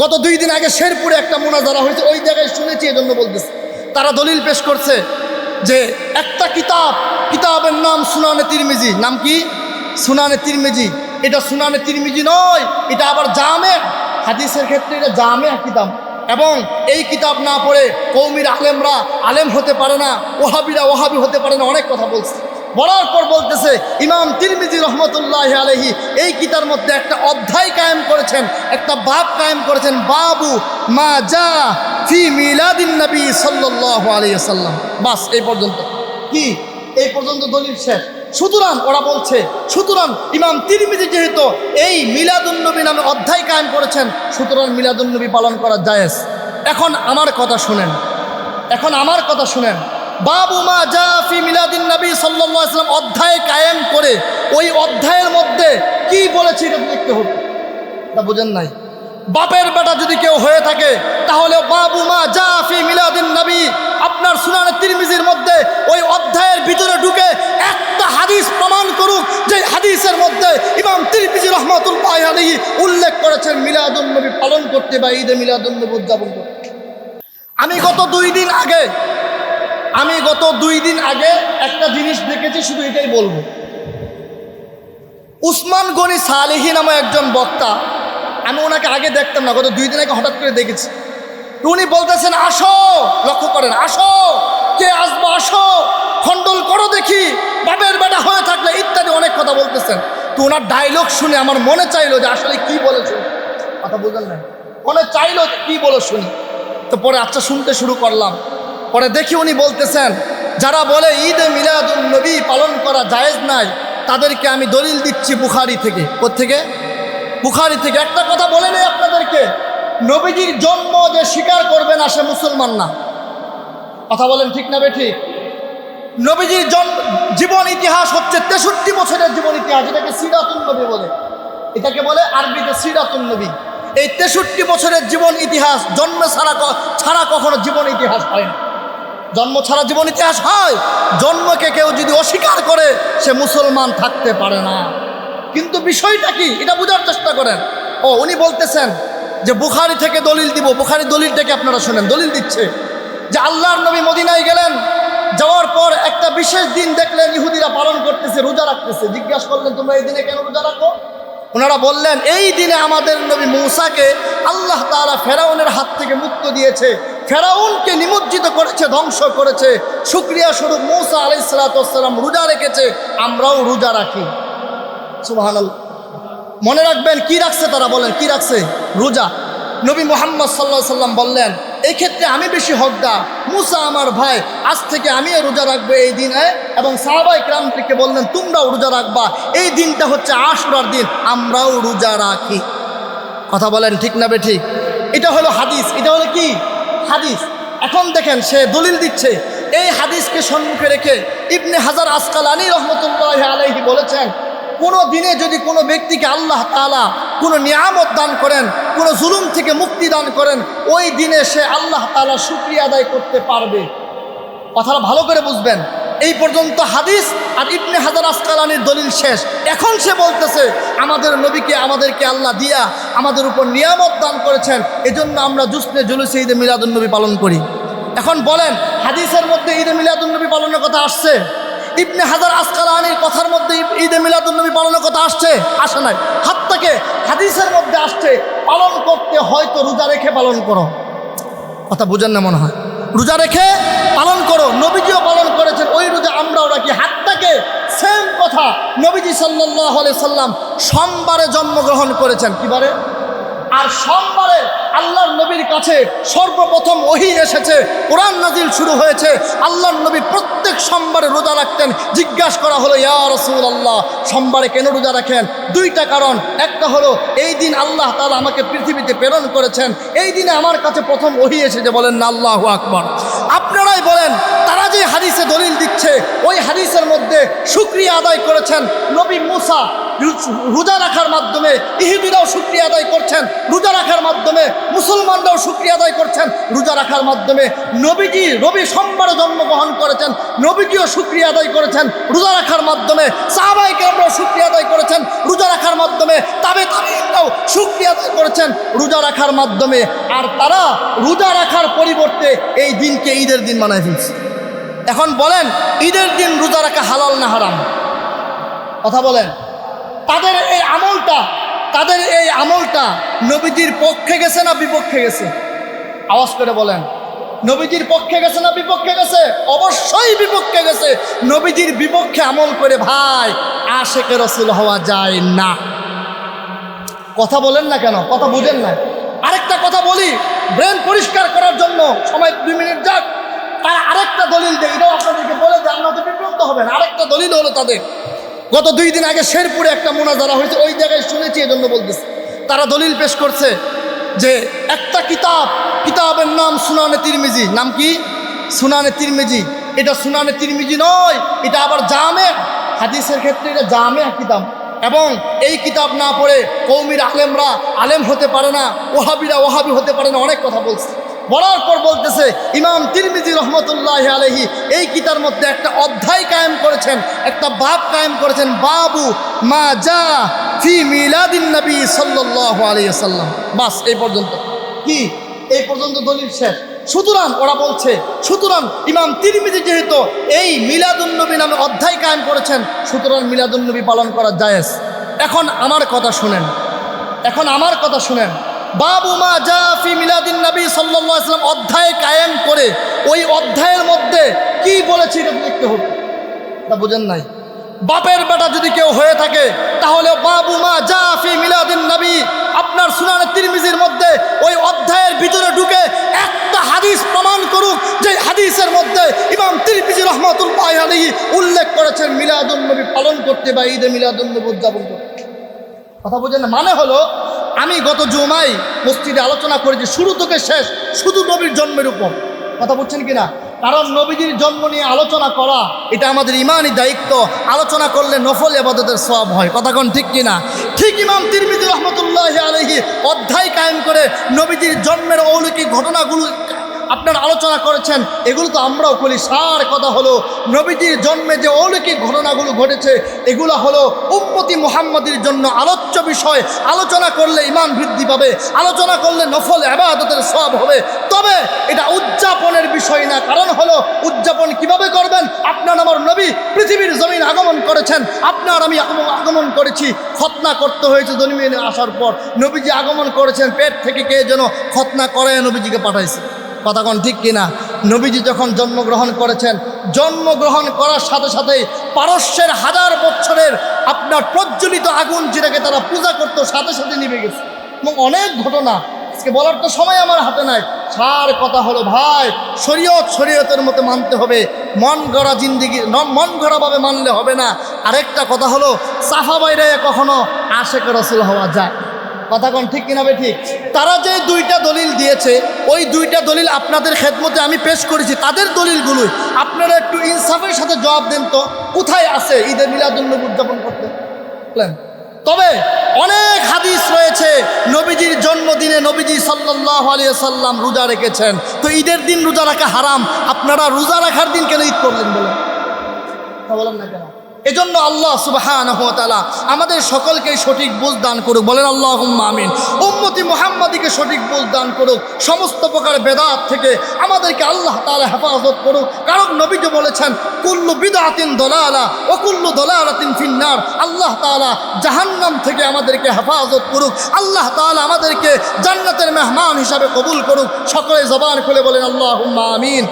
গত দুই দিন আগে শেরপুরে একটা মোনাজারা হয়েছে, ওই জায়গায় শুনেছি এজন্য বলতেছি। তারা দলিল পেশ করছে যে একটা কিতাব, কিতাবের নাম সুনানে তিরমিজি। নাম কি? সুনানে তিরমিজি। এটা সুনানে তিরমিজি নয়, এটা আবার জামে। হাদিসের ক্ষেত্রে এটা জামে কিতাব। এবং এই কিতাব না পড়ে কৌমির আলেমরা আলেম হতে পারে না, ওহাবিরা ওহাবি হতে পারে না, অনেক কথা বলছে। বলার পর বলতেছে, ইমাম তিরমিজি রহমতুল্লাহ আলহি এই কিতার মধ্যে একটা অধ্যায় কায়েম করেছেন, একটা বাপ কায়েম করেছেন, বাবু মা যা ফি মিলাদিন নবী সাল্লাহ আলিয়াল্লাম বাস, এই পর্যন্ত। কি? এই পর্যন্ত দলিল শেষ। সুতরাং ওরা বলছে, সুতরাং ইমাম তিরমিজি যেহেতু এই মিলাদুন্নবী নামে অধ্যায় কায়েম করেছেন, সুতরাং মিলাদুন্নবী পালন করা জায়েজ। এখন আমার কথা শুনেন। এখন আমার কথা শুনেন। বাবু মা জাফি মিলাদিন নবী সাল্লাম অধ্যায় কায়েম করে ওই অধ্যায়ের মধ্যে কি বলেছে এটা দেখতে হবে। তা বুঝেন নাই। বাপের বেটা যদি কেউ হয়ে থাকে, তাহলে বাবু মা জাফি মিলাদিন নবী আপনার সুনানের তিরমিজির মধ্যে ওই অধ্যায়ের ভিতরে ঢুকে একটা হাদিস প্রমাণ করুক যে হাদিসের মধ্যে ইমাম তিরমিজি রহমতুল্লাহ আলহী উল্লেখ করেছেন মিলাদুল নবী পালন করতে বা ঈদে মিলাদুল নবী উদযাপন করতে। আমি গত দুই দিন আগে আমি গত দুই দিন আগে একটা জিনিস দেখেছি, শুধু এটাই বলব। উসমান গনি সালেহি নামে একজন বক্তা, আমি ওনাকে আগে দেখতাম না, গত দুই দিন আগে হঠাৎ করে দেখেছি। উনি বলতেছেন, আসো, লক্ষ্য করেন, আসো, কে আসব, আসো, খণ্ডল করো দেখি বাবের বেটা হয়ে থাকলে, ইত্যাদি অনেক কথা বলতেছেন। তো ওনার ডায়লগ শুনে আমার মনে চাইলো যে, আসলে কি বলে শুনি কথা বুঝলেন না। মনে চাইলো কি বলে শুনি? তো পরে আচ্ছা শুনতে শুরু করলাম। পরে দেখি উনি বলতেছেন, যারা বলে ঈদে মিলাদুল নবী পালন করা জায়েজ নাই, তাদেরকে আমি দলিল দিচ্ছি বুখারি থেকে। থেকে বুখারি থেকে। একটা কথা বলে নেই আপনাদেরকে, নবীজির জন্ম যে স্বীকার করবে না সে মুসলমান না। কথা বলেন ঠিক না বে ঠিক নবীজির জন্ম জীবন ইতিহাস হচ্ছে তেষট্টি বছরের জীবন ইতিহাস, এটাকে সিরাতুল নবী বলে। এটাকে বলে আরবিতে সিরাতুল নবী। এই তেষট্টি বছরের জীবন ইতিহাস, জন্ম ছাড়া ছাড়া কখনো জীবন ইতিহাস হয় না। জন্ম ছাড়া জীবন ইতিহাস হয়। জন্মকে কেউ যদি অস্বীকার করে, সে মুসলমান থাকতে পারে না। কিন্তু বিষয়টা কি? এটা বোঝার চেষ্টা করেন। ও, উনি বলতেছেন যে বুখারি থেকে দলিল দিব। বুখারি দলিলটাকে আপনারা শোনেন। দলিল দিচ্ছে যে আল্লাহর নবী মদিনায় গেলেন, যাওয়ার পর একটা বিশেষ দিন দেখলেন ইহুদিরা পালন করতেছে, রোজা রাখতেছে। জিজ্ঞাসা করলেন, তোমরা এই দিনে কেন রোজা রাখো? ওনারা বললেন, এই দিনে আমাদের নবী মৌসাকে আল্লাহ তাআলা ফেরাউনের হাত থেকে মুক্ত দিয়েছে। ফেরাউনকে নিমজ্জিত করেছে, ধ্বংস করেছে। শুক্রিয়া স্বরূপ মৌসা আলাইসালাম রোজা রেখেছে, আমরাও রোজা রাখি। সুবাহান মনে রাখবেন, কি রাখছে তারা বলেন, কি রাখছে? রোজা। নবী মোহাম্মদ সাল্লাহ সাল্লাম বললেন এই ক্ষেত্রে আমি বেশি হকদা মুসা আমার ভাই, আজ থেকে আমিও রোজা রাখব এই দিনে। এবং সাহাবাই ক্রাম থেকে বললেন, তোমরাও রোজা রাখবা। এই দিনটা হচ্ছে আশুরার দিন। আমরাও রোজা রাখি। কথা বলেন ঠিক না বে ঠিক? এটা হলো হাদিস। এটা হলো কি? হাদিস। এখন দেখেন সে দলিল দিচ্ছে, এই হাদিসকে সম্মুখে রেখে ইবনে হাজার আসকালানি রহমতুল্লাহ আলাইহি বলেছেন, কোনো দিনে যদি কোনো ব্যক্তিকে আল্লাহ তালা কোনো নিয়ামত দান করেন, কোনো জুলুম থেকে মুক্তি দান করেন, ওই দিনে সে আল্লাহ তালা শুক্রিয়া আদায় করতে পারবে। কথাটা ভালো করে বুঝবেন। এই পর্যন্ত হাদিস আর ইবনে হাজার আসকালানির দলিল শেষ। এখন সে বলতেছে, আমাদের নবীকে আমাদেরকে আল্লাহ দিয়া আমাদের উপর নিয়ামত দান করেছেন, এজন্য আমরা জুসনে জুলুসে ঈদে মিলাদুন্নবী পালন করি। এখন বলেন, হাদিসের মধ্যে ঈদে মিলাদুন্নবী পালনের কথা আসছে? ইবনে হাজার আসকালানির কথার মধ্যে ঈদ- মিলাদুন্নবী পালনের কথা আসছে? আসে নাই। হাত থেকে হাদিসের মধ্যে আসছে, পালন করতে হয়তো রোজা রেখে পালন করো। কথা বুঝেন না মনে হয়। রোজা রেখে পালন করো। নবীজিও পালন করেছেন। ওই রোজা আমরাও রাখি। হাতটাকে সেম কথা নবীজি সাল্লাহ সাল্লাম সোমবারে জন্মগ্রহণ করেছেন। কিবারে আর সোমবারে নবীর কাছে সর্বপ্রথম ওহি এসেছে। কোরআন নাজিল শুরু হয়েছে। আল্লাহ নবী প্রত্যেক সোমবারে রোজা রাখতেন। জিজ্ঞাসা করা হলো, ইয়া রসুল আল্লাহ সোমবারে কেন রোজা রাখেন? দুইটা কারণ। একটা হলো, এই দিন আল্লাহ তালা আমাকে পৃথিবীতে প্রেরণ করেছেন। এই দিনে আমার কাছে প্রথম ওহি এসেছে। বলেন না, আল্লাহ আকবর। আপনারাই বলেন যে হাদিসে দলিল দিচ্ছে, ওই হাদিসের মধ্যে শুক্রিয়া আদায় করেছেন নবী মুসা। রোজা রাখার মাধ্যমে ইহুদিরাও শুক্রিয়া আদায় করছেন, রোজা রাখার মাধ্যমে মুসলমানরাও শুক্রিয়া আদায় করছেন, রোজা রাখার মাধ্যমে নবীজি রবি সোমবারে জন্মগ্রহণ করেছেন, নবীজিও শুক্রিয়া আদায় করেছেন, রোজা রাখার মাধ্যমে সাহাবাইকে আমরাও শুক্রিয়া আদায় করেছেন, রোজা রাখার মাধ্যমে তাবে তাবিনরাও শুক্রিয়া আদায় করেছেন, রোজা রাখার মাধ্যমে। আর তারা রোজা রাখার পরিবর্তে এই দিনকে ঈদের দিন মানায় ফেলছে। এখন বলেন, ঈদের দিন রোজা রাখা হালাল না হারাম? কথা বলেন। তাদের এই আমলটা, তাদের এই আমলটা নবীজির পক্ষে গেছে না বিপক্ষে গেছে? আওয়াজ করে বলেন। নবীজির পক্ষে গেছে না বিপক্ষে গেছে? অবশ্যই বিপক্ষে গেছে। নবীজির বিপক্ষে আমল করে ভাই, আশেকে রসুল হওয়া যায় না। কথা বলেন না কেন? কথা বুঝেন না। আরেকটা কথা বলি, ব্রেন পরিষ্কার করার জন্য সময় দুই মিনিট যাক। তারা আরেকটা দলিল দেয় এটাও আপনাদেরকে বলে যে আপনারা বিভ্রান্ত হবেন। আরেকটা দলিল হলো তাদের। গত দুই দিন আগে শেরপুরে একটা মোনাজারা হয়েছে, ওই জায়গায় শুনেছি, এজন্য বলতেছে। তারা দলিল পেশ করছে যে একটা কিতাব, কিতাবের নাম সুনানে তিরমিজি। নাম কি? সুনানে তিরমিজি। এটা সুনানে তিরমিজি নয়, এটা আবার জামে। হাদিসের ক্ষেত্রে এটা জামে কিতাব। এবং এই কিতাব না পড়ে কৌমির আলেমরা আলেম হতে পারে না, ওহাবিরা ওহাবি হতে পারে না, অনেক কথা বলছে। বলার পর বলতেছে, ইমাম তিরমিজি রহমতুল্লাহ আলহি এই কিতার মধ্যে একটা অধ্যায় কায়েম করেছেন, একটা বাপ কায়েম করেছেন, বাবু মা যা ফি মিলাদিন নবী সাল্লাহ আলিয়াল্লাম বাস, এই পর্যন্ত। কি? এই পর্যন্ত দলিল শেষ। সুতরাং ওরা বলছে, সুতরাং ইমাম তিরমিজি যেহেতু এই মিলাদুন্নবী নামে অধ্যায় কায়েম করেছেন, সুতরাং মিলাদুন্নবী পালন করা জায়েজ। এখন আমার কথা শুনেন। এখন আমার কথা শুনেন। বাবু মা জাফি মিলাদিন সাল্লাম অধ্যায় কায়েম করে ওই অধ্যায়ের মধ্যে কি বলেছে এটা দেখতে হবে। তা বোঝেন নাই। বাপের বেটা যদি কেউ হয়ে থাকে, তাহলে বাবু মা জাফি মিলাদিন নবী, আপনার সুনানের তিরমিজির মধ্যে ওই অধ্যায়ের ভিতরে ঢুকে একটা হাদিস প্রমাণ করুক, যে হাদিসের মধ্যে ইমাম তিরমিজি রহমতুল্লাহ আলী উল্লেখ করেছেন মিলাদুল নবী পালন করতে বা ঈদে মিলাদুল নবী উদযাপন করতে। কথা বোঝেন মানে হলো আমি গত জুমাই মসজিদে আলোচনা করেছি শুরু থেকে শেষ, শুধু নবীর জন্মের উপর। কথা বলছেন কিনা? কারণ নবীজির জন্ম নিয়ে আলোচনা করা, এটা আমাদের ইমানই দায়িত্ব। আলোচনা করলে নফল এবাদতের সব হয়। কথা কোন ঠিক কিনা? ঠিক ইমাম তিরমিজি রহমতুল্লাহ আলহি অধ্যায় কায়েম করে নবীজির জন্মের অলৌকিক ঘটনাগুলো আপনার আলোচনা করেছেন, এগুলো তো আমরাও করি। সার কথা হলো, নবীজির জন্মে যে অলৌকিক ঘটনাগুলো ঘটেছে, এগুলো হলো উম্মতি মুহাম্মদের জন্য আলোচ্য বিষয়। আলোচনা করলে ইমান বৃদ্ধি পাবে, আলোচনা করলে নফল আবাদতের সব হবে। তবে এটা উদযাপনের বিষয় না, কারণ হলো উদযাপন কীভাবে করবেন? আপনার আমার নবী পৃথিবীর জমিন আগমন করেছেন, আপনার আমি আগমন করেছি। খতনা করতে হয়েছে জমিনে আসার পর। নবীজি আগমন করেছেন, পেট থেকে কে যেন খতনা করে, নবীজিকে পাঠাইছে। কথা কোন ঠিক কিনা? নবীজি যখন জন্মগ্রহণ করেছেন, জন্মগ্রহণ করার সাথে সাথে পারস্যের হাজার বছরের আপনার প্রজ্বলিত আগুন যেটাকে তারা পূজা করতো, সাথে সাথে নিভে গেছে। এবং অনেক ঘটনা, আজকে বলার তো সময় আমার হাতে নাই। সার কথা হলো, ভাই, শরীয়ত শরীয়তের মতো মানতে হবে। মন গড়া জিন্দিগি, মন গড়াভাবে মানলে হবে না। আরেকটা কথা হলো, সাফা বাইরে কখনো আশেক রসুল হওয়া যায়। কথা কোন ঠিক কিনা ঠিক? তারা যে দুইটা দলিল দিয়েছে, ওই দুইটা দলিল আপনাদের খেদমতে আমি পেশ করেছি। তাদের দলিলগুলোই। আপনারা একটু ইনসাফের সাথে জবাব দেন তো, কোথায় আছে ঈদের মিলাদুল্নবী উদযাপন করতে? তবে অনেক হাদিস রয়েছে, নবীজির জন্মদিনে নবীজি সাল্লাহ সাল্লাম রোজা রেখেছেন। তো ঈদের দিন রোজা রাখা হারাম। আপনারা রোজা রাখার দিন কেন ঈদ করলেন বলেন? বলেন না কেন? এজন্য আল্লাহ সুবাহান আমাদের সকলকে সঠিক বুঝ দান করুক। বলেন আল্লাহ আমিন। উম্মতি মোহাম্মদীকে সঠিক বুঝ দান করুক। সমস্ত প্রকার বেদাত থেকে আমাদেরকে আল্লাহ তালা হেফাজত করুক। কারণ নবীকে বলেছেন, কুল্লু বিদাতিন দলালা ও কুল্লু দলালাতিন ফিন্নার। আল্লাহ তালা জাহান্নাম থেকে আমাদেরকে হেফাজত করুক। আল্লাহ তালা আমাদেরকে জান্নাতের মেহমান হিসাবে কবুল করুক। সকলে জবান খুলে বলেন আল্লাহ আমিন।